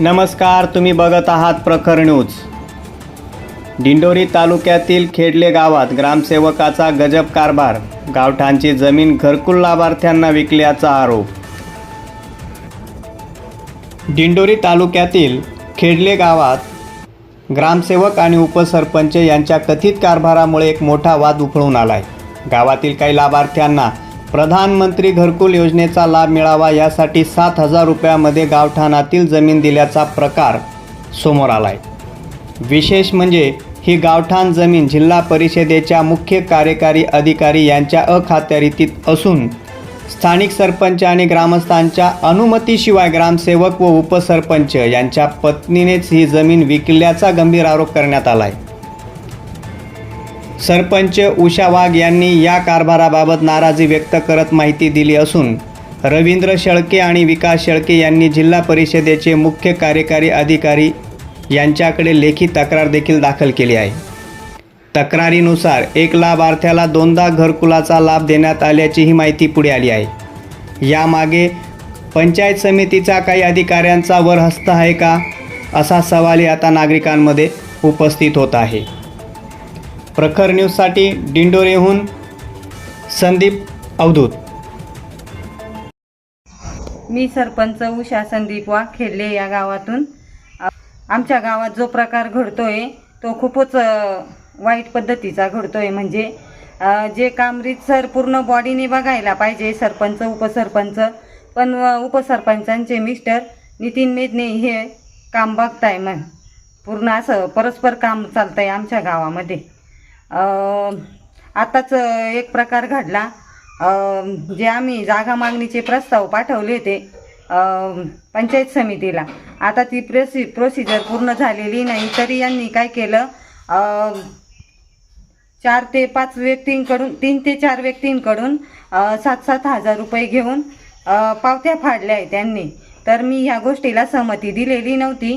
नमस्कार तुम्ही बघत आहात प्रखर न्यूज. दिंडोरी तालुक्यातील खेडले गावात ग्रामसेवकाचा गजब कारभार गावठाणची जमीन घरकुल लाभार्थ्यांना विकल्याचा आरोप. दिंडोरी तालुक्यातील खेडले गावात ग्रामसेवक आणि उपसरपंच यांच्या कथित कारभारामुळे एक मोठा वाद उफळून आलाय. गावातील काही लाभार्थ्यांना प्रधानमंत्री घरकुल योजनेचा लाभ मिळावा यासाठी सात हजार रुपयामध्ये गावठाणातील जमीन दिल्याचा प्रकार समोर आलाय. विशेष म्हणजे ही गावठाण जमीन जिल्हा परिषदेच्या मुख्य कार्यकारी अधिकारी यांच्या अखात्यारीतीत असून स्थानिक सरपंच आणि ग्रामस्थांच्या अनुमतीशिवाय ग्रामसेवक व उपसरपंच यांच्या पत्नीनेच ही जमीन विकल्याचा गंभीर आरोप करण्यात आला आहे सरपंच उषा वाघ यांनी या कारभाराबाबत नाराजी व्यक्त करत माहिती दिली असून रवींद्र शेळके आणि विकास शेळके यांनी जिल्हा परिषदेचे मुख्य कार्यकारी अधिकारी यांच्याकडे लेखी तक्रार देखील दाखल केली आहे. तक्रारीनुसार एक लाभार्थ्याला दोनदा घरकुलाचा लाभ देण्यात आल्याची ही माहिती पुढे आली आहे. यामागे पंचायत समितीचा काही अधिकाऱ्यांचा वर हस्त आहे का असा सवालही आता नागरिकांमध्ये उपस्थित होत आहे. प्रखर न्यूजसाठी डिंडोरेहून संदीप अवधूत. मी सरपंच उषा संदीप वाघ खेडले या गावातून. आमच्या गावात जो प्रकार घडतोय तो खूपच वाईट पद्धतीचा घडतोय. म्हणजे जे काम सर पूर्ण बॉडीने बघायला पाहिजे सरपंच उपसरपंच पण उपसरपंचांचे मिस्टर नितीन मेदने हे काम बघताय मग पूर्ण असं परस्पर काम चालतंय आमच्या गावामध्ये. अ, आताच एक प्रकार घडला. जे आम्ही जागा मागणीचे प्रस्ताव पाठवले होते पंचायत समितीला. आता ती प्रोसि प्रोसिजर पूर्ण झालेली नाही तरी यांनी काय केलं? चार ते पाच व्यक्तींकडून तीन ते चार व्यक्तींकडून सात सात हजार रुपये घेऊन पावत्या फाडल्या आहेत त्यांनी. तर मी ह्या गोष्टीला सहमती दिलेली नव्हती.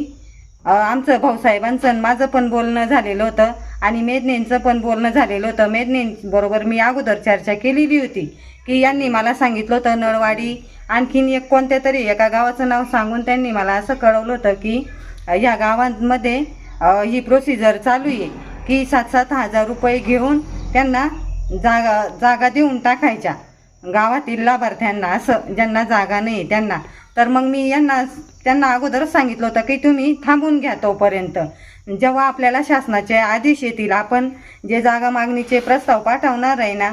आमचं भाऊसाहेबांचं माझं पण बोलणं झालेलं होतं. आणि मेदनेंचं पण बोलणं झालेलं होतं. मेदनेंबरोबर मी अगोदर चर्चा केलेली होती की यांनी मला सांगितलं होतं नळवाडी आणखीन एक कोणत्या तरी एका गावाचं नाव सांगून त्यांनी मला असं कळवलं होतं की ह्या गावांमध्ये ही प्रोसिजर चालू आहे की सात सात हजार रुपये घेऊन त्यांना जागा जागा देऊन टाकायच्या. गावातील लाभार्थ्यांना असं ज्यांना जागा नाही त्यांना. तर मग मी यांना त्यांना अगोदरच सांगितलं होतं की तुम्ही थांबून घ्या तोपर्यंत. जेव्हा आपल्याला शासनाचे आदेश येतील आपण जे जागा मागणीचे प्रस्ताव पाठवणार आहे ना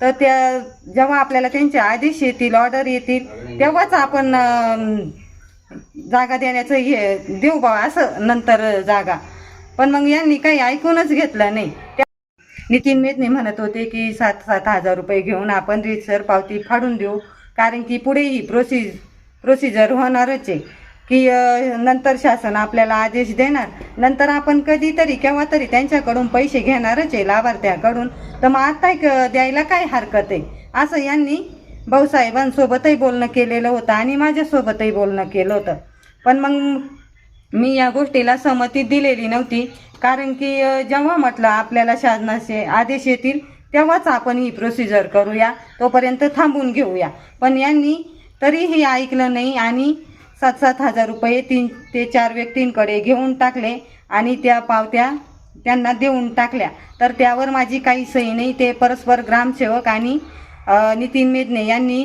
तर त्या जेव्हा आपल्याला त्यांचे आदेश येतील ऑर्डर येतील तेव्हाच आपण जागा देण्याचं हे देऊ बा असं नंतर जागा. पण मग यांनी काही ऐकूनच घेतलं नाही. त्या- नितीन मेदने म्हणत होते की सात सात हजार रुपये घेऊन आपण रीतसर पावती फाडून देऊ कारण की पुढे ही प्रोसिज प्रोसिजर होणारच आहे. की नंतर शासन आपल्याला आदेश देणार. नंतर आपण कधीतरी केव्हा तरी त्यांच्याकडून पैसे घेणारच आहे लाभार्थ्याकडून. तर मग आता द्यायला काय हरकत आहे? असं यांनी भाऊसाहेबांसोबतही बोलणं केलेलं होतं आणि माझ्यासोबतही बोलणं केलं होतं. पण मग मी या गोष्टीला सहमती दिलेली नव्हती. कारण की जेव्हा म्हटलं आपल्याला शासनाचे आदेश येतील तेव्हाच आपण ही प्रोसिजर करूया. तोपर्यंत थांबून घेऊया. पण यांनी तरीही ऐकलं नाही आणि सात सात हजार रुपये तीन ते चार व्यक्तींकडे घेऊन टाकले आणि त्या पावत्या त्यांना देऊन टाकल्या. तर त्यावर माझी काही सही नाही. ते परस्पर ग्रामसेवक आणि नितीन मेदने यांनी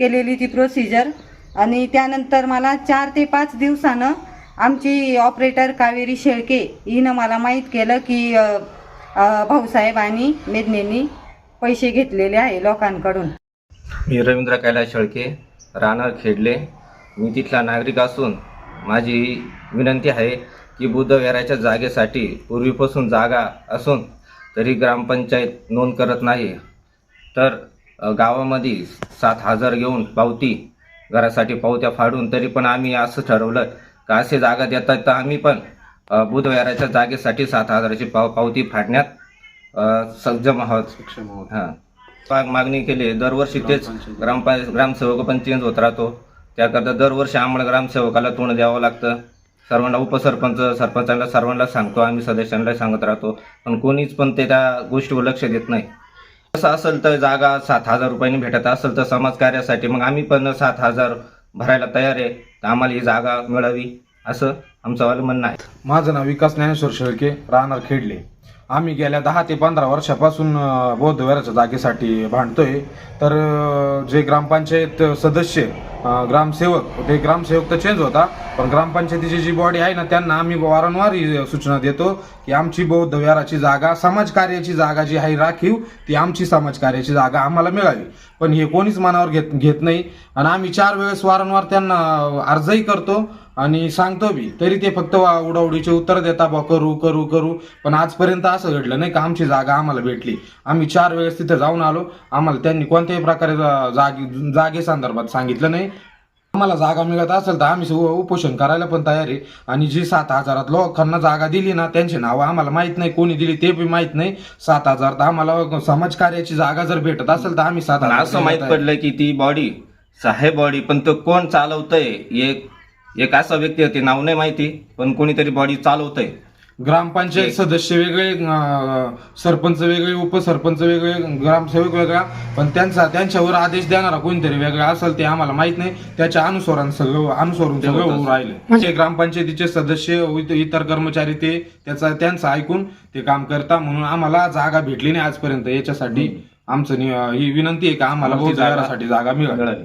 केलेली ती प्रोसिजर आणि त्यानंतर मला चार ते पाच दिवसानं आमची ऑपरेटर कावेरी शेळके हिनं मला माहीत केलं की भाऊसाहेब आणि मेदनेनी पैसे घेतलेले आहे लोकांकडून. मी रवींद्र कैलास शेळके राहणार खेडले. मी तिथला नागरिक असून माझी विनंती आहे की बुद्धविहाराच्या जागेसाठी पूर्वीपासून जागा असून तरी ग्रामपंचायत नोंद करत नाही. तर गावामध्ये सात हजार घेऊन पावती घरासाठी पावत्या फाडून तरी पण आम्ही असं ठरवलं का असे जागा देतात तर आम्ही पण अ, बुधविहाराच्या जागेसाठी सात हजाराची पाव पावती फाडण्यात अ, सक्षम आहोत. हां. माग मागणी केली दरवर्षी तेच ग्रामपंचायत. ग्रामसेवक पण चेंज होत राहतो. त्याकरता दरवर्षी आम्हाला ग्रामसेवकाला तोंड द्यावं लागतं. सर्वांना उपसरपंच सरपंचांना सर्वांना सांगतो आम्ही सदस्यांना सांगत राहतो. पण कोणीच पण ते त्या गोष्टीवर लक्ष देत नाही. असं असेल तर जागा सात हजार रुपयांनी भेटत असेल तर समाज कार्यासाठी मग आम्ही पण सात हजार भरायला तयार आहे. तर आम्हाला ही जागा मिळावी असं आमचं म्हणणं आहे. माझं नाव विकास ज्ञानेश्वर शेळके राहणार खेडले. आम्ही गेल्या दहा ते पंधरा वर्षापासून बौद्धविहाराच्या जागेसाठी भांडतोय. तर जे ग्रामपंचायत सदस्य ग्रामसेवक ते ग्रामसेवक तर चेंज होता पण ग्रामपंचायतीची जी बॉडी आहे ना त्यांना आम्ही वारंवार सूचना देतो की आमची बौद्ध विहाराची जागा समाज कार्याची जागा जी आहे राखीव ती आमची समाज कार्याची जागा आम्हाला मिळावी. पण हे कोणीच मनावर घेत घेत नाही. आणि आम्ही चार वेळेस वारंवार त्यांना अर्जही करतो. आणि सांगतो बी तरी ते फक्त उडाउडीचे उत्तर देता बा करू करू करू. पण आजपर्यंत असं घडलं नाही का आमची जागा आम्हाला भेटली. आम्ही चार वेळेस तिथे जाऊन आलो. आम्हाला त्यांनी कोणत्याही प्रकारे जागे जागे संदर्भात सांगितलं नाही. आम्हाला जागा मिळत असेल तर आम्ही उपोषण करायला पण तयार आहे. आणि जी सात हजारात लोकांना जागा दिली ना त्यांची नावं आम्हाला माहीत नाही. कोणी दिली ते बी माहीत नाही. सात हजार तर आम्हाला समाज कार्याची जागा जर भेटत असेल तर आम्ही सात हजार असं माहीत. पडलं की ती बॉडी आहे बॉडी पण तो कोण चालवतंय एक एक असा व्यक्ती आहे, ते नाव नाही माहिती पण कोणीतरी बॉडी चालवतंय. ग्रामपंचायत सदस्य वेगळे अं, सरपंच वेगळे उपसरपंच वेगळे ग्रामसेवक वेगळा पण त्यांचा त्यांच्यावर आदेश देणारा कोणतरी वेगळा असेल ते आम्हाला माहीत नाही. त्याच्या अनुसरण सगळं अनुसरून सगळं होऊन राहिले म्हणजे ग्रामपंचायतीचे सदस्य इत- इतर कर्मचारी ते त्याचा त्यांचं ऐकून ते काम करता म्हणून आम्हाला जागा भेटली नाही आजपर्यंत. याच्यासाठी आमचं नि- ही विनंती आहे का आम्हाला जागा- विहारासाठी जागा मिळाली मिळाली